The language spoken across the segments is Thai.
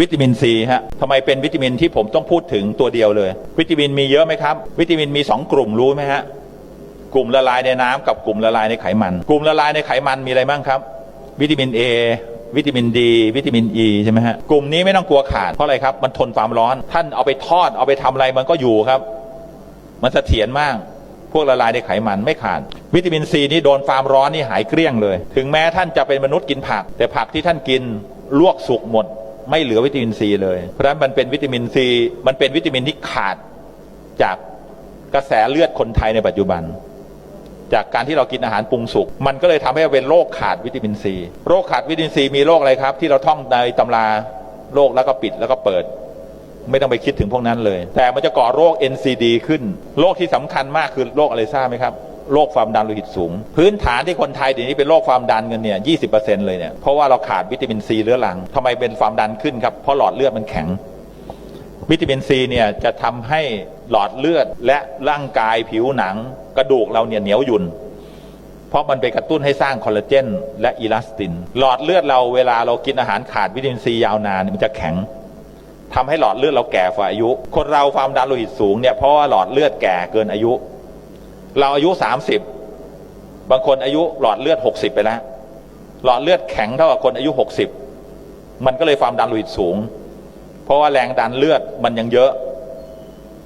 วิตามินซีฮะทำไมเป็นวิตามินที่ผมต้องพูดถึงตัวเดียวเลย วิตามินมีเยอะไหมครับ วิตามินมี 2 กลุ่มรู้ไหมฮะกลุ่มละลายในน้ำกับกลุ่มละลายในไขมัน กลุ่มละลายในไขมันมีอะไรบ้างครับ วิตามิน A วิตามินดี วิตามินอ e, ใช่ไหมฮะกลุ่มนี้ไม่ต้องกลัวขาดเพราะอะไรครับ มันทนความร้อน ท่านเอาไปทอดเอาไปทำอะไรมันก็อยู่ครับ มันเสถียรมากพวกละลายในไขมันไม่ขาด วิตามินซีนี่โดนความร้อนนี่หายเกลี้ยงเลย ถึงแม้ท่านจะเป็นมนุษย์กินผัก แต่ผักที่ท่านกินลวกสุกหมด ไม่เหลือวิตามินซีเลย เพราะฉะนั้นมันเป็นวิตามินซีมันเป็นวิตามินที่ขาดจากกระแสเลือดคนไทยในปัจจุบัน จากการที่เรากินอาหารปรุงสุกมันก็เลยทำให้เป็นโรคขาดวิตามินซีโรคขาดวิตามินซีมีโรคอะไรครับ ที่เราท่องในตำราโรคแล้วก็ปิดแล้วก็เปิด ไม่ต้องไปคิดถึงพวกนั้นเลย แต่มันจะก่อโรค NCD ขึ้น โรคที่สำคัญมากคือโรคอะไรทราบไหมครับ โรคความดันโลหิตสูง พื้นฐานที่คนไทยเดี๋ยวนี้เป็นโรคความดันกันเนี่ย20%เลยเนี่ยเพราะว่าเราขาดวิตามินซีเรื้อรังทำไมเป็นความดันขึ้นครับเพราะหลอดเลือดมันแข็ง วิตามินซีเนี่ยจะทำให้หลอดเลือดและร่างกายผิวหนัง กระดูกเราเนี่ยเหนียวหยุ่นเพราะมันไปกระตุ้นให้สร้างคอลลาเจนและอีลาสติน หลอดเลือดเราเวลาเรากินอาหารขาดวิตามินซียาวนานมันจะแข็งทำให้หลอดเลือดเราแก่ฝ่าอายุ คนเราความดันโลหิตสูงเนี่ยเพราะว่าหลอดเลือดแก่เกินอายุ เราอายุสามสิบบางคนอายุหลอดเลือดหกสิบไปแล้วหลอดเลือดแข็งเท่ากับคนอายุหกสิบมันก็เลยความดันโลหิตสูง เพราะว่าแรงดันเลือดมันยังเยอะ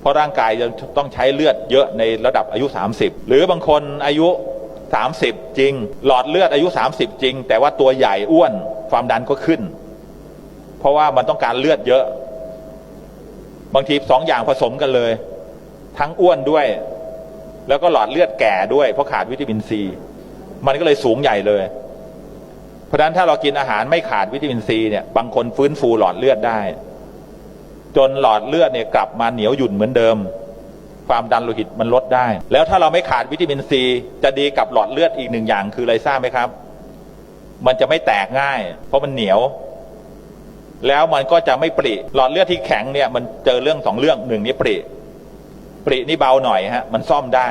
เพราะร่างกายจะต้องใช้เลือดเยอะในระดับอายุ 30 หรือบางคนอายุ 30 จริง หลอดเลือดอายุ 30 จริง แต่ว่าตัวใหญ่อ้วนความดันก็ขึ้น เพราะว่ามันต้องการเลือดเยอะ บางทีสองอย่างผสมกันเลย ทั้งอ้วนด้วย แล้วก็หลอดเลือดแก่ด้วยเพราะขาดวิตามินซีมันก็เลยสูงใหญ่เลย เพราะฉะนั้นถ้าเรากินอาหารไม่ขาดวิตามินซีเนี่ยบางคนฟื้นฟูหลอดเลือดได้ จนหลอดเลือดเนี่ยกลับมาเหนียวหยุ่นเหมือนเดิม ความดันโลหิตมันลดได้ แล้วถ้าเราไม่ขาดวิตามินซีจะดีกับหลอดเลือดอีกหนึ่งอย่างคืออะไรทราบไหมครับ มันจะไม่แตกง่าย เพราะมันเหนียว แล้วมันก็จะไม่ปริหลอดเลือดที่แข็งเนี่ยมันเจอเรื่องสองเรื่องหนึ่งนี่ปริ ปรินี่เบาหน่อยฮะมันซ่อมได้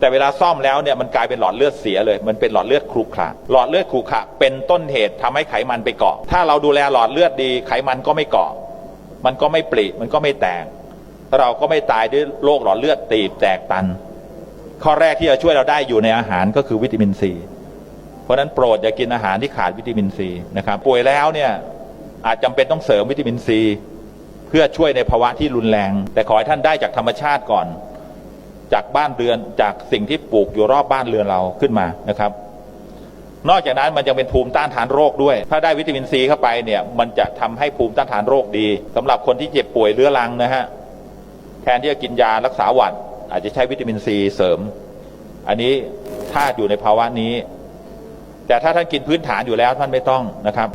แต่เวลาซ่อมแล้วเนี่ยมันกลายเป็นหลอดเลือดเสียเลย มันเป็นหลอดเลือดครุขระหลอดเลือดครุขระเป็นต้นเหตุทำให้ไขมันไปเกาะ ถ้าเราดูแลหลอดเลือดดีไขมันก็ไม่เกาะ มันก็ไม่ปริมันก็ไม่แตกเราก็ไม่ตายด้วยโรคหลอดเลือดตีบแตกตัน ข้อแรกที่จะช่วยเราได้อยู่ในอาหารก็คือวิตามินซีเพราะฉะนั้นโปรดอย่ากินอาหารที่ขาดวิตามินซีนะครับป่วยแล้วเนี่ยอาจจำเป็นต้องเสริมวิตามินซี เพื่อช่วยในภาวะที่รุนแรง แต่ขอให้ท่านได้จากธรรมชาติก่อน จากบ้านเรือนจากสิ่งที่ปลูกอยู่รอบบ้านเรือนเราขึ้นมานะครับ นอกจากนั้นมันยังเป็นภูมิต้านทานโรคด้วย ถ้าได้วิตามินซีเข้าไปเนี่ย มันจะทำให้ภูมิต้านทานโรคดีสำหรับคนที่เจ็บป่วยเรื้อรังนะฮะแทนที่จะกินยารักษาหวัด อาจจะใช้วิตามินซีเสริม อันนี้ถ้าอยู่ในภาวะนี้ แต่ถ้าท่านกินพื้นฐานอยู่แล้วท่านไม่ต้องนะครับ